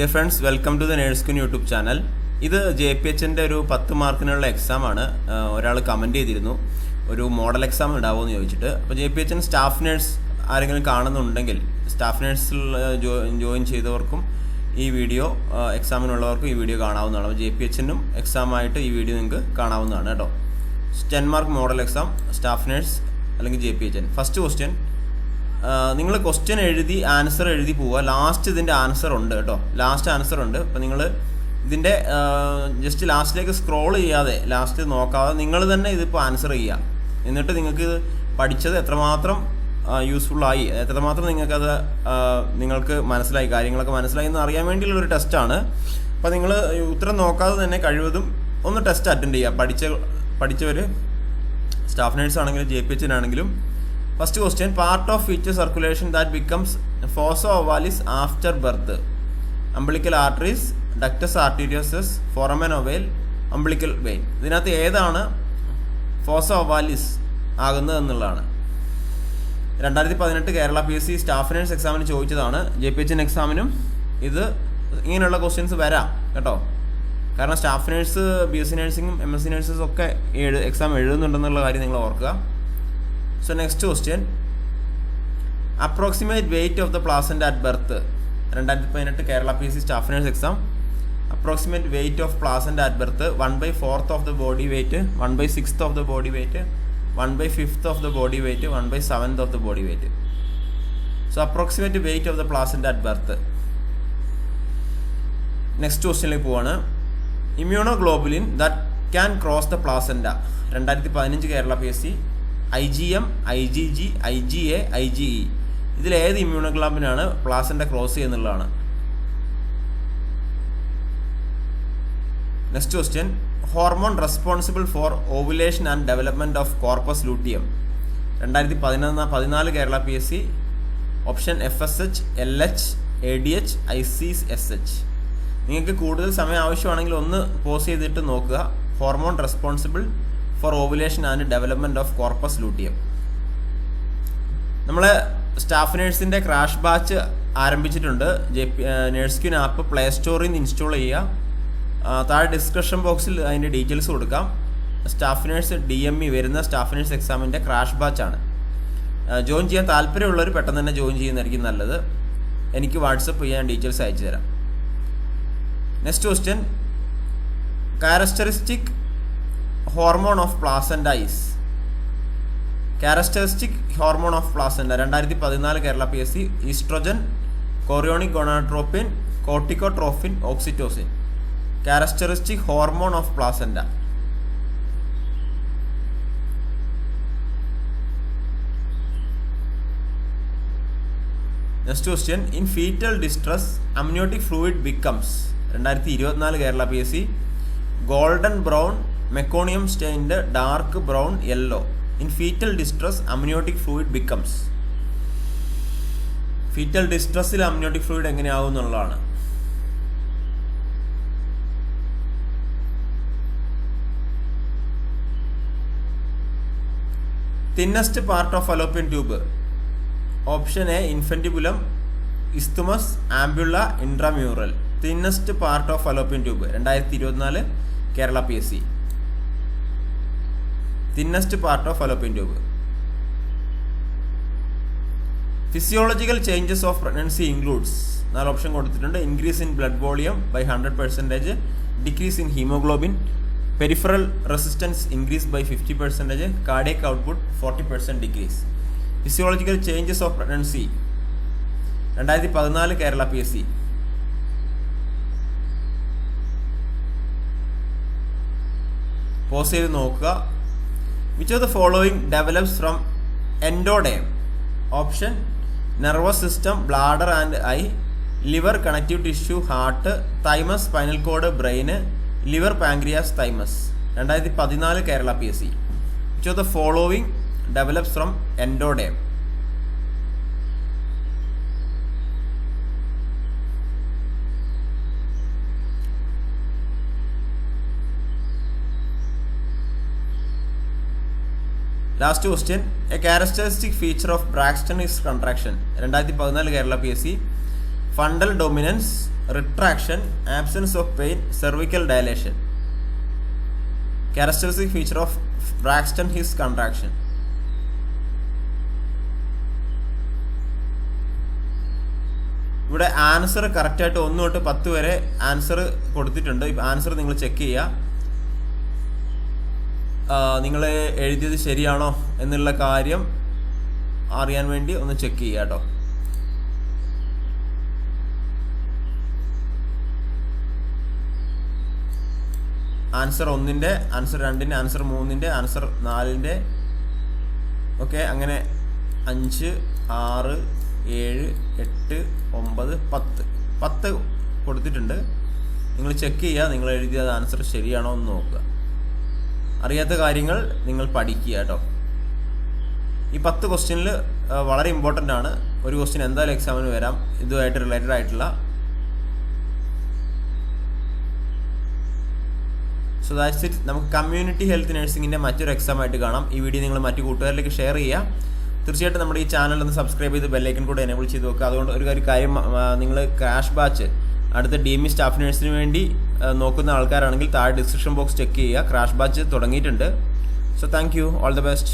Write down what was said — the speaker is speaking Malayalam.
Dear friends welcome to the nurse queen YouTube channel ഇത് ജെ പി എച്ചിന്റെ ഒരു പത്ത് മാർക്കിനുള്ള എക്സാം ആണ്. ഒരാൾ കമന്റ് ചെയ്തിരുന്നു. ഒരു മോഡൽ എക്സാം ഉണ്ടാവുമെന്ന് ചോദിച്ചിട്ട്. അപ്പോൾ ജെ പി എച്ചിന് സ്റ്റാഫ് നേഴ്സ് ആരെങ്കിലും കാണുന്നുണ്ടെങ്കിൽ സ്റ്റാഫ് നേഴ്സിൽ ജോയിൻ ചെയ്തവർക്കും ഈ വീഡിയോ എക്സാമിനുള്ളവർക്കും ഈ വീഡിയോ കാണാവുന്നതാണ്. അപ്പോൾ ജെ പി എച്ചിനും എക്സാമായിട്ട് ഈ വീഡിയോ നിങ്ങൾക്ക് കാണാവുന്നതാണ് കേട്ടോ. Ten mark model exam staff nurse അല്ലെങ്കിൽ J P H first question നിങ്ങൾ ക്വസ്റ്റ്യൻ എഴുതി ആൻസർ എഴുതി പോവുക. ലാസ്റ്റ് ഇതിന്റെ ആൻസർ ഉണ്ട് കേട്ടോ. ലാസ്റ്റ് ആൻസർ ഉണ്ട്. അപ്പോൾ നിങ്ങൾ ഇതിന്റെ ജസ്റ്റ് ലാസ്റ്റിലേക്ക് സ്ക്രോൾ ചെയ്യാതെ ലാസ്റ്റ് നോക്കാതെ നിങ്ങൾ തന്നെ ഇതിപ്പോൾ ആൻസർ ചെയ്യുക. എന്നിട്ട് നിങ്ങൾക്ക് പഠിച്ചത് എത്രമാത്രം യൂസ്ഫുള്ളായി എത്രമാത്രം നിങ്ങൾക്കത് നിങ്ങൾക്ക് മനസ്സിലായി കാര്യങ്ങളൊക്കെ മനസ്സിലായി എന്ന് അറിയാൻ വേണ്ടിയുള്ള ഒരു ടെസ്റ്റാണ് അപ്പോൾ നിങ്ങൾ ഉത്തരം നോക്കാതെ തന്നെ കഴിവതും ഒന്ന് ടെസ്റ്റ് അറ്റൻഡ് ചെയ്യുക. പഠിച്ച പഠിച്ചവർ സ്റ്റാഫ് നേഴ്സ് ആണെങ്കിലും J P എച്ചിനാണെങ്കിലും first question part of which circulation that becomes fossa ovalis after birth umbilical arteries ductus arteriosus foramen ovale umbilical vein ഇതിനകത്ത് ഏതാണ് ഫോസോ ഒവാലിസ് ആകുന്നത് എന്നുള്ളതാണ്. രണ്ടായിരത്തി പതിനെട്ട് Kerala P S C staff nurse എക്സാമിന് ചോദിച്ചതാണ്. ജെ പി എച്ച് എൻ എക്സാമിനും ഇത് ഇങ്ങനെയുള്ള ക്വസ്റ്റ്യൻസ് വരാം കേട്ടോ. കാരണം staff nurse B S C നേഴ്സിങ്ങും M S C നേഴ്സസും ഒക്കെ എഴു എക്സാം എഴുതുന്നുണ്ടെന്നുള്ള കാര്യം നിങ്ങൾ ഓർക്കുക. So next question approximate weight of the placenta at birth രണ്ടായിരത്തി പതിനെട്ട് Kerala P C staff nurse exam approximate weight of placenta at birth one by fourth of the body weight one by sixth of the body weight one by fifth of the body weight one by seventh of the body weight so approximate weight of the placenta at birth next ക്വസ്റ്റ്യനിലേക്ക് പോവാണ്. Immunoglobulin that can cross the placenta രണ്ടായിരത്തി പതിനഞ്ച് Kerala P S C I G M I G G I G A I G E. ഇതിലേത് ഇമ്മ്യൂണോഗ്ലോബിനാണ് placenta cross ചെയ്യുന്നുള്ളതാണ്. Next question hormone responsible for ovulation and development of corpus luteum രണ്ടായിരത്തി പതിനൊന്ന് പതിനാല് Kerala P S C. Option F S H L H A D H I C S H നിങ്ങൾക്ക് കൂടുതൽ സമയം ആവശ്യമാണെങ്കിൽ ഒന്ന് പോസ് ചെയ്തിട്ട് നോക്കുക. Hormone responsible for ovulation and development of corpus luteum നമ്മൾ സ്റ്റാഫ് നേഴ്സിന്റെ ക്രാഷ് ബാച്ച് ആരംഭിച്ചിട്ടുണ്ട്. J P nurse queen app play സ്റ്റോറിൽ നിന്ന് ഇൻസ്റ്റാൾ ചെയ്യുക. താഴെ ഡിസ്ക്രിപ്ഷൻ ബോക്സിൽ അതിന്റെ ഡീറ്റെയിൽസ് കൊടുക്കാം. Staff nurse D M E വരുന്ന സ്റ്റാഫ് നേഴ്സ് എക്സാമിന്റെ ക്രാഷ് ബാച്ചാണ് ജോയിൻ ചെയ്യാൻ താല്പര്യമുള്ളവർ പെട്ടെന്ന് തന്നെ ജോയിൻ ചെയ്യുന്നതായിരിക്കും നല്ലത്. എനിക്ക് വാട്സപ്പ് ചെയ്യാൻ ഡീറ്റെയിൽസ് അയച്ചു തരാം next question characteristic hormone of placenta characteristic hormone of placenta രണ്ടായിരത്തി പതിനാല് Kerala P S C oestrogen chorionic gonadotropin corticotrophin oxytocin characteristic hormone of placenta next question in foetal distress amniotic fluid becomes രണ്ടായിരത്തി ഇരുപത്തിനാല് Kerala P S C golden brown meconium സ്റ്റെയിന്റെ dark brown yellow in foetal distress amniotic fluid becomes foetal ഡിസ്ട്രസ്സിൽ amniotic fluid എങ്ങനെയാവും എന്നുള്ളതാണ്. Thinnest part of fallopian tube option A infundibulum isthmus ampulla intramural thinnest part of fallopian tube രണ്ടായിരത്തി ഇരുപത്തിനാല് Kerala P S C thinnest part of fallopian tube physiological changes of pregnancy includes നാല് ഓപ്ഷൻ കൊടുത്തിട്ടുണ്ട്. Increase in blood volume by hundred percentage decrease in haemoglobin peripheral resistance increase by fifty percentage cardiac output forty percent decrease physiological changes of pregnancy രണ്ടായിരത്തി പതിനാല് Kerala P S C pause ചെയ്ത് നോക്കുക. Which of the following develops from endoderm option nervous system bladder and eye liver connective tissue heart thymus spinal cord brain liver pancreas thymus രണ്ടായിരത്തി പതിനാല് Kerala P S C which of the following develops from endoderm last question a characteristic feature of Braxton Hicks contraction രണ്ടായിരത്തി പതിനാല് Kerala P S C fundal dominance retraction absence of pain cervical dilation characteristic feature of Braxton Hicks contraction ഇവിടെ ആൻസർ കറക്റ്റായിട്ട് ഒന്ന് തൊട്ട് പത്ത് വരെ ആൻസർ കൊടുത്തിട്ടുണ്ട്. ആൻസർ നിങ്ങൾ ചെക്ക് ചെയ്യുക. നിങ്ങൾ എഴുതിയത് ശരിയാണോ എന്നുള്ള കാര്യം അറിയാൻ വേണ്ടി ഒന്ന് ചെക്ക് ചെയ്യുക കേട്ടോ ആൻസർ ഒന്നിന്റെ ആൻസർ രണ്ടിന്റെ ആൻസർ മൂന്നിന്റെ ആൻസർ നാലിന്റെ ഓക്കെ അങ്ങനെ അഞ്ച് ആറ് ഏഴ് എട്ട് ഒമ്പത് പത്ത്. പത്ത് കൊടുത്തിട്ടുണ്ട്. നിങ്ങൾ ചെക്ക് ചെയ്യുക നിങ്ങൾ എഴുതിയത് ആൻസർ ശരിയാണോ എന്ന് നോക്കുക. അറിയാത്ത കാര്യങ്ങൾ നിങ്ങൾ പഠിക്കുക കേട്ടോ. ഈ പത്ത് ക്വസ്റ്റ്യനിൽ വളരെ ഇമ്പോർട്ടന്റ് ആണ്. ഒരു ക്വസ്റ്റ്യൻ എന്തായാലും എക്സാമിന് വരാം. ഇതുമായിട്ട് റിലേറ്റഡ് ആയിട്ടുള്ള സോ ദാറ്റ്സ് ഇറ്റ് നമുക്ക് കമ്മ്യൂണിറ്റി ഹെൽത്ത് നഴ്സിംഗിന്റെ മറ്റൊരു എക്സാം ആയിട്ട് കാണാം. ഈ വീഡിയോ നിങ്ങൾ മറ്റു കൂട്ടുകാരിലേക്ക് ഷെയർ ചെയ്യുക. തീർച്ചയായിട്ടും നമ്മുടെ ഈ ചാനൽ ഒന്ന് സബ്സ്ക്രൈബ് ചെയ്ത് ബെല്ലൈക്കൻ കൂടെ എനേബിൾ ചെയ്ത് വെക്കുക. അതുകൊണ്ട് ഒരു കാര്യം നിങ്ങൾ ക്രാഷ് ബാച്ച് അടുത്ത ഡി എം ഇ സ്റ്റാഫ് നഴ്സിന് വേണ്ടി നോക്കുന്ന ആൾക്കാരാണെങ്കിൽ താഴെ ഡിസ്ക്രിപ്ഷൻ ബോക്സ് ചെക്ക് ചെയ്യുക. ക്രാഷ് ബാച്ച് തുടങ്ങിയിട്ടുണ്ട്. So thank you all the best